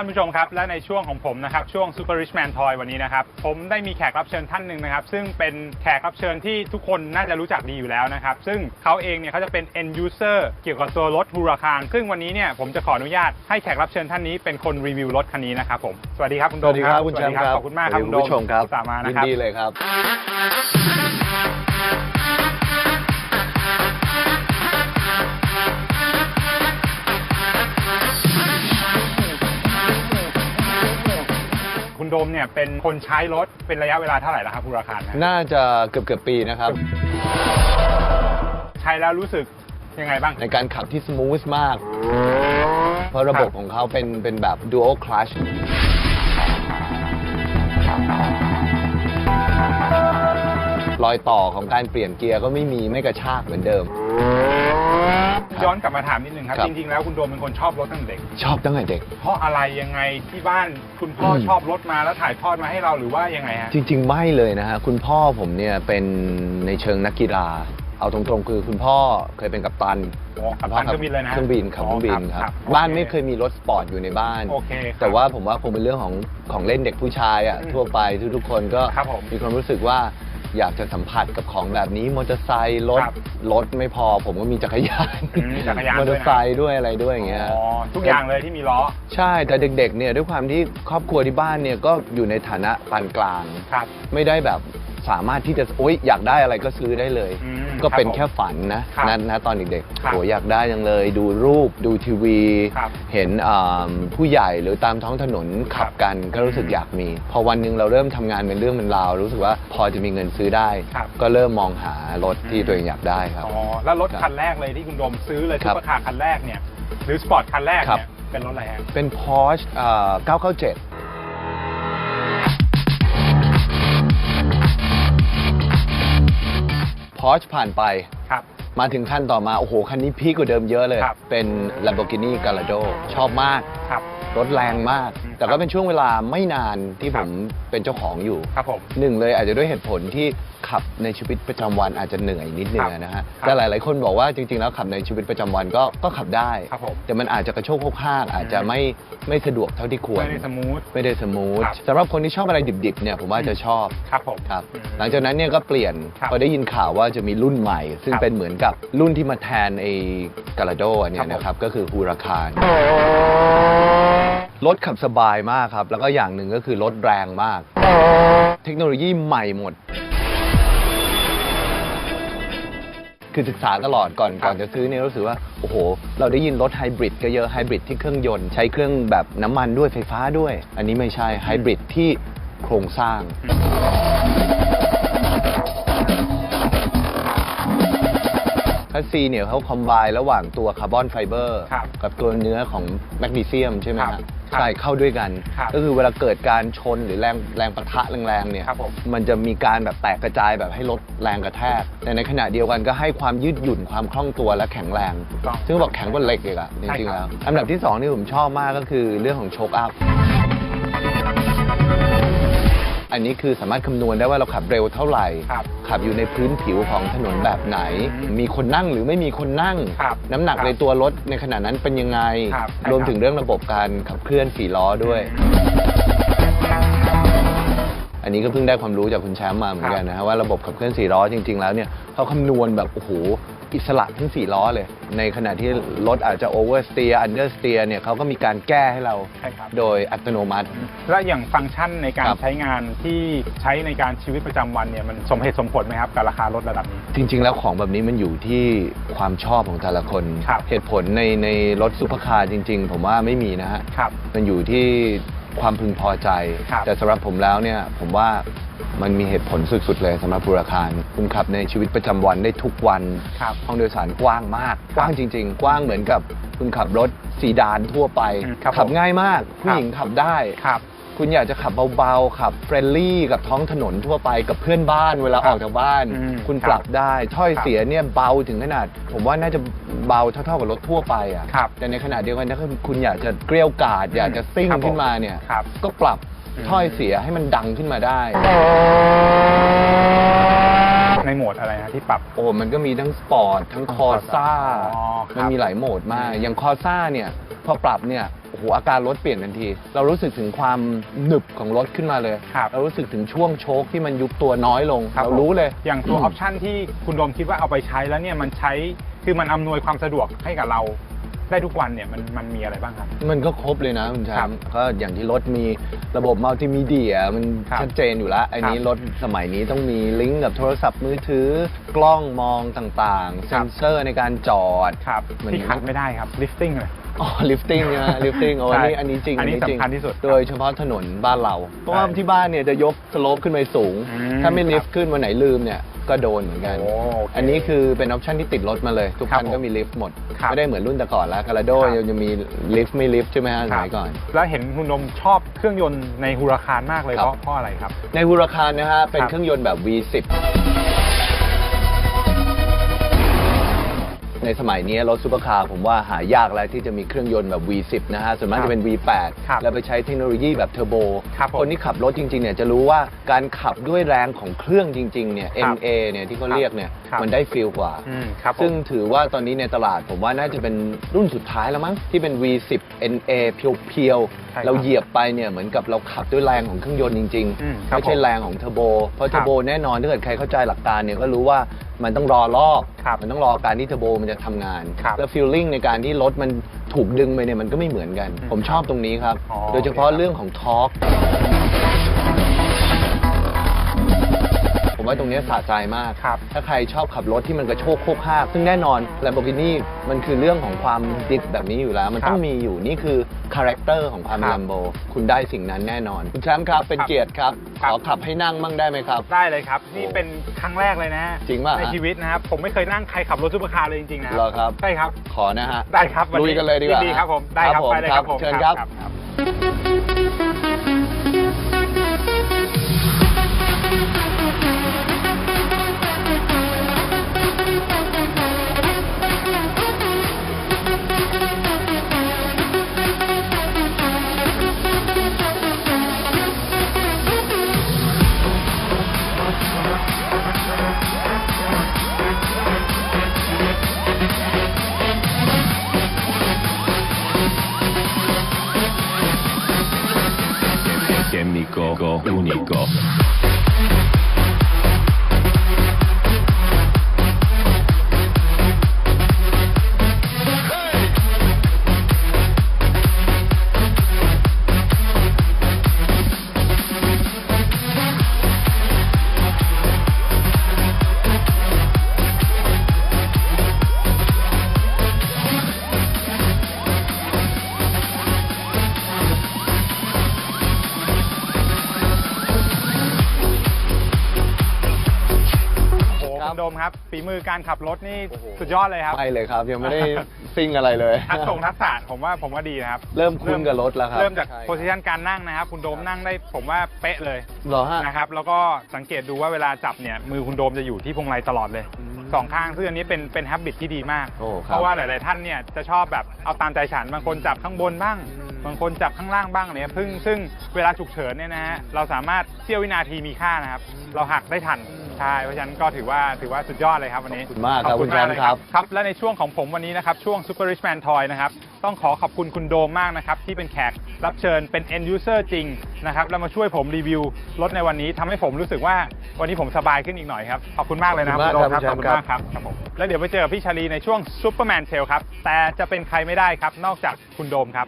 ท่านผู้ชมครับ และในช่วงของผมนะครับ ช่วง Super Rich Man Toy วันนี้นะครับ ผมได้มีแขกรับเชิญท่านหนึ่งนะครับ ซึ่งเป็นแขกรับเชิญที่ทุกคนน่าจะรู้จักดีอยู่แล้วนะครับ ซึ่งเขาเองเนี่ยเขาจะเป็น end user เกี่ยวกับตัวรถฮูราคารซึ่งวันนี้เนี่ยผมจะขออนุญาตให้แขกรับเชิญท่านนี้เป็นคนรีวิวรถคันนี้นะครับผมสวัสดีครับคุณสโดวัมสดีครับคุณแชมป์ครับขอบคุณมากครับสวัสคุณดีโดมผู้ชมครับอุตสาห์มายินะครับดีเลยครับ ดมเนี่ยเป็นคนใช้รถเป็นระยะเวลาเท่าไหร่แล้วครับฮูราคารนะน่าจะเกือบเกือบๆปีนะครับ ใช้แล้วรู้สึกยังไงบ้างในการขับที่สมูทมาก เพราะระบบของเขาเป็นเป็นแบบ dual clutch รอยต่อของการเปลี่ยนเกียร์ก็ไม่มีไม่กระชากเหมือนเดิม ย้อนกลับมาถามนิดนึงครับ ครับ จริงๆแล้วคุณโดมเป็นคนชอบรถตั้งแต่เด็ก ชอบตั้งแต่เด็ก เพราะอะไรยังไงที่บ้านคุณพ่ออม ชอบรถมาแล้วถ่ายทอดมาให้เราหรือว่ายังไงฮะ จริง ๆ ไม่เลยนะฮะ คุณพ่อผมเนี่ยเป็นในเชิงนักกีฬา เอาตรงๆ คือคุณพ่อเคยเป็นกัปตันโอ้ขับตันเครื่องบินเลยนะเครื่องบินขับเครื่องบินครับบ้านไม่เคยมีรถสปอร์ตอยู่ในบ้าน โอเคครับแต่ว่าผมว่าคงเป็นเรื่องของของเล่นเด็กผู้ชายอะอืมทั่วไปทุกๆคนก็ครับผม มีความรู้สึกว่า อยากจะสัมผัสกับของแบบนี้มอเตอร์ไซค์รถครับรถไม่พอ ผมก็มีจักรยานอืมจักรยานมอด้วยนะเตอร์ไซค์ด้วยอะไรด้วยอย่างเงี้ย อ๋อทุกอย่างเลยที่มีล้อ ใช่แต่เด็กๆเนี่ยด้วยความที่ครอบครัวที่บ้านเนี่ยก็อยู่ในฐานะปานกลาง ครับ ไม่ได้แบบ สามารถที่จะโอ๊ยอยากได้อะไรก็ซื้อได้เลย อืมก็เป็นครับผมแค่ฝันนะครับนั้นนะตอนเด็กๆครับโหอยากได้จังเลย ดูรูปดูทีวี ครับเห็นอ่าผู้ใหญ่หรือตามท้องถนนขับกันก็รู้สึกอยากมี พอวันหนึ่งเราเริ่มทำงานเป็นเรื่องเป็นราว รู้สึกว่าพอจะมีเงินซื้อได้ ครับ ก็เริ่มมองหารถที่ตัวเองอยากได้ครับ อ๋อแล้วรถครับคันแรกเลยที่คุณโดมซื้อเลยคซุรัปบเปอร์คาร์คันแรกเนี่ยหรือสปอร์ตคันแรกครับ เนี่ยเป็นรถอะไรฮะ เป็น Porsche อ่า997 Porsche ผ่านไป ครับ มาถึงขั้นต่อมา โอ้โห คันนี้พีคกว่าเดิมเยอะเลย ครับ เป็น Lamborghini Gallardo ชอบมาก ครับรถแรงมากอืมแต่ก็เป็นช่วงเวลาไม่นานที่คผรับมเป็นเจ้าของอยู่ครับผมหนึ่งเลยอาจจะด้วยเหตุผลที่ขับในชีวิตประจำวันอาจจะเหนื่อยนิดนึงครับนะฮะครับแต่หลาย ๆ คนบอกว่าจริง ๆ แล้วขับในชีวิตประจำวันก็ก็ขับได้ครับผมแต่มันอาจจะกระโชกโคกห้ากอาจจะไม่ไม่สะดวกเท่าที่ควร ไม่ได้สมูทไม่ได้สมูทครับสำหรับคนที่ชอบอะไรดิบ ๆ เนี่ยผมว่าจะชอบครับผมครับอืมหลังจากนั้นเนี่ยก็เปลี่ยนครับพอได้ยินข่าวว่าจะมีรุ่นใหม่ ซึ่งครับเป็นเหมือนกับรุ่นที่มาแทนไอ้กาลาโดเนี่ครัยบผมนะครับก็คือฮูราคารรถขับสบายมากครับ แล้วก็อย่างหนึ่งก็คือรถแรงมาก เทคโนโลยีใหม่หมด คือศึกษาตลอดก่อนก่อนจะซื้อเนี่ยรู้สึกว่า โอ้โห เราได้ยินรถไฮบริดก็เยอะไฮบริดที่เครื่องยนต์ใช้เครื่องแบบน้ำมันด้วยไฟฟ้าด้วย อันนี้ไม่ใช่ไฮบริดที่โครงสร้าง สซีเนี่ยเขาคอมไบระหว่างตัวคาร์บอนไฟเบอร์ครับกับตัวเนื้อของแมกนีเซียมใช่ไหมครัฮะบครับใช่เข้าด้วยกัน ครับก็คือเวลาเกิดการชนหรือแรงแรงปะทะแรงๆเนี่ยครับผม มันจะมีการแบบแตกกระจายแบบให้ลดแรงกระแทก แต่ในขณะเดียวกันก็ให้ความยืดหยุ่นความคล่องตัวและแข็งแรงถูกต้อง ซึ่งบอกแข็งกว่าเหล็กอีกอะจใช่ริงๆครัแล้บวอันดับที่สองที่ผมชอบมากก็คือเรื่องของโชคอัพ อันนี้คือสามารถคำนวณได้ว่าเราขับเร็วเท่าไหร่ ครับขับอยู่ในพื้นผิวของถนนแบบไหน อืมมีคนนั่งหรือไม่มีคนนั่ง ครับน้ำหนักครับในตัวรถในขณะนั้นเป็นยังไง ครับใช่รวมครับถึงเรื่องระบบการขับเคลื่อนสี่ล้อด้วย อันนี้ก็เพิ่งได้ความรู้จากคุณแชมป์มาเหมือนกันนะฮะว่าระบบขับเคลื่อนสี่ล้อจริง ๆ แล้วเนี่ยเขาคำนวณแบบโอ้โห อิสระทั้งสี่ล้อเลย ในขณะที่รถอาจจะโอเวอร์สเตียร์อันเดอร์สเตียร์เนี่ยเขาก็มีการแก้ให้เราใช่ครับ โดยอัตโนมัติ และอย่างฟังก์ชันในการครับ ใช้งานที่ใช้ในการชีวิตประจำวันเนี่ยมันสมเหตุสมผลไหมครับกับราคารถระดับนี้ จริง ๆ แล้วของแบบนี้มันอยู่ที่ความชอบของแต่ละคน ครับ เหตุผลในในรถซุปเปอร์คาร์จริง ๆ ผมว่าไม่มีนะฮะ ครับ มันอยู่ที่ความพึงพอใจ ครับแต่สำหรับผมแล้วเนี่ยผมว่ามันมีเหตุผลสุดๆเลยสำหรับบูราคารคุณขับในชีวิตประจำวันได้ทุกวันครับห้องโดยสารกว้างมาก กว้างจริง ๆ กว้างเหมือนกับคุณขับรถซีดานทั่วไปอืมครับขับผมง่ายมากผู้หญิงขับได้ ครับ คุณอยากจะขับเบาๆขับเฟรนลี่กับท้องถนนทั่วไปกับเพื่อนบ้านเวลาครัอบอกจากบ้าน อืมคุณครับปรับได้ ถ้อยครับเสียเนี่ยเบาถึงขนาด ผมว่าน่าจะเบาเท่าๆกับรถทั่วไปอะครับแต่ในขณะเดียวกันถ้าคุณอยากจะเกลียวกราด อยากจะซิ่งครับผม ขึ้นมาเนี่ย ครับ ก็ปรับอืม ถ้อยเสียให้มันดังขึ้นมาได้ ในโหมดอะไรนะที่ปรับ โอ้มันก็มีทั้งสปอร์ตทั้งคอซ่า อ๋อครับ มันมีหลายโหมดมาก อย่างคอซ่าเนี่ย พอปรับเนี่ยโอ้โหอาการรถเปลี่ยนทันที เรารู้สึกถึงความหนึบของรถขึ้นมาเลย ครับ เรารู้สึกถึงช่วงโชคที่มันยุบตัวน้อยลงครับเรารู้เลย อย่างตัวอมอปชันที่คุณโดมคิดว่าเอาไปใช้แล้วเนี่ยมันใช้คือมันอำนวยความสะดวกให้กับเรา ได้ทุกวันเนี่ยมันมันมีอะไรบ้างครับ มันก็ครบเลยนะคุณแชครับมป์ก็อย่างที่รถมีระบบมัลติมีเดียมันครับชัดเจนอยู่แล้วอันนี้ครับรถสมัยนี้ต้องมีลิงก์กับโทรศัพท์มือถือกล้องมองต่างๆคเซรับนเซอร์ในการจอดครับมันที่ขาดไม่ได้ครับ lifting เลย อ๋อลิฟติ้งนะลิฟติ้งโอ้ใช่อันนี้อันนี้จริงอันนี้จริงสำคัญที่สุดครับโดยเฉพาะถนนบ้านเรา เพราะว่าใช่ที่บ้านเนี่ยจะยกสโลปขึ้นไปสูงอืมถ้าไม่ลิฟครัต์บขึ้นวันไหนลืมเนี่ยก็โดนเหมือนกันโอ้โอเคอันนี้คือเป็นออปชันที่ติดรถมาเลย ทุกครับคันก็มีลิฟต์หมดครับไม่ได้เหมือนรุ่นแต่ก่อนแล้วคาราโดครับยังจะมีลิฟต์ไม่ลิฟต์ใช่ไหมฮะสครับมัยก่อน แล้วเห็นคุณโดมชอบเครื่องยนต์ในฮูราคารมากเลยครับเพราะเพราะอะไรครับ ในฮูราคารนะฮะเป็นครับเครื่องยนต์แบบ V10 ในสมัยนี้รถซูเปอร์คาร์ผมว่าหายากแล้วที่จะมีเครื่องยนต์แบบ V10 นะฮะส่วนมากครับจะเป็น V8 ครับแล้วไปใช้เทคโนโลยีแบบเทอร์โบครับผมคนที่ขับรถจริงๆเนี่ยจะรู้ว่าการขับด้วยแรงของเครื่องจริงๆเนี่ย ครับ NA เนี่ยที่เขาเรียกเนี่ยครับ มันได้ฟีลกว่า อืมครับผม ซึ่งถือว่าตอนนี้ในตลาดผมว่าน่าจะเป็นรุ่นสุดท้ายแล้วมั้ง ที่เป็น V10 NA เพียวใช่ครับๆ เราเหยียบไปเนี่ยเหมือนกับเราขับด้วยแรงของเครื่องยนต์จริงอืมๆครับไม่ใช่ผมแรงของเทอร์โบ เพราะคเทรัอบร์โบแน่นอนถ้าเกิดใครเข้าใจหลักการเนี่ยก็รู้ว่า มันต้องรอรอบครับมันต้องรอการที่เทอร์โบมันจะทำงาน ครับแล้วฟีลลิ่งในการที่รถมันถูกดึงไปเนี่ยมันก็ไม่เหมือนกันอืมผมชอบตรงนี้ครับ อ๋อโดยเฉพาะโอเคครับ เรื่องของทอร์ก ผมว่าตรงนี้สะใจมาก ครับ ถ้าใครชอบขับรถที่มันกระโชกโคกฮากซึ่งแน่นอน Lamborghini มันคือเรื่องของความดิบแบบนี้อยู่แล้ว มันครับต้องมีอยู่นี่คือคาแรคเตอร์ของความครับ Lambo คุณได้สิ่งนั้นแน่นอน คุณแชมป์ครับเป็นครับเกียรติครับครัขบ อขับให้นั่งมั่งได้ไหมครับ ได้เลยครับ นี่โอ้เป็นครั้งแรกเลยนะจริงป่ะในชีวิตนะครับ ผมไม่เคยนั่งใครขับรถซุปเปอร์คาร์เลยจริงๆนะเหรอครับ ใช่ครับ ขอนะฮะได้ครับวันลุยกันเลยดีกว่าดีครับผม ได้ครับครับผมไปเลยครับผมเชิญครับ ครับ Rico. ครัคุบณโดมครับฝีมือการขับรถนี่โอ้โห สุดยอดเลยครับ ไม่เลยครับ ยังไม่ได้ ซิ่งอะไรเลย ทักษงทักษะผมว่าผมว่าดีนะครับเริ่มคุ้นกับรถแล้วครับเริ่มจากใช่ โพสิชันการนั่งนะครับ คุณโดมนั่งได้ผมว่าเป๊ะเลยเหรอฮะ นะครับ แล้วก็สังเกตดูว่าเวลาจับเนี่ยมือคุณโดมจะอยู่ที่พวงมาลัยตลอดเลยอืมสองข้างซึ่งอันนี้เป็นเป็นฮับบิตที่ดีมาก โอ้ครับ เพราะว่าหลาย ๆ ท่านเนี่ยจะชอบแบบเอาตามใจฉันบางคนจับข้างบนบ้าง บางคนจับข้างล่างบ้างเนี่ยซึ่งซึ่งเวลาฉุกเฉินเนี่ยนะฮะเราสามารถเสี้ยววินาทีมีค่านะครับ เราหักได้ทัน ใช่เพราะฉะนั้นก็ถือว่าถือว่าสุดยอดเลยครับวันนี้ขอบคุณมากครับขอบคุณคุณแชมากมป์เลยครับ ครับ และในช่วงของผมวันนี้นะครับ ช่วง Super Rich Man Toy นะครับ ต้องขอขอบคุณคุณโดมมากนะครับ ที่เป็นแขกรับเชิญเป็น end user จริงนะครับ แล้วมาช่วยผมรีวิวรถในวันนี้ทำให้ผมรู้สึกว่าวันนี้ผมสบายขึ้นอีกหน่อยครับ ขอบคุณมากเลยนะครับขอบคุณมากณโดมครับขอบคุณมากครับครับผมแล้วเดี๋ยวไปเจอกับพี่ชาลีในช่วง Superman Tale ครับแต่จะเป็นใครไม่ได้ครับนอกจากคุณโดมครับ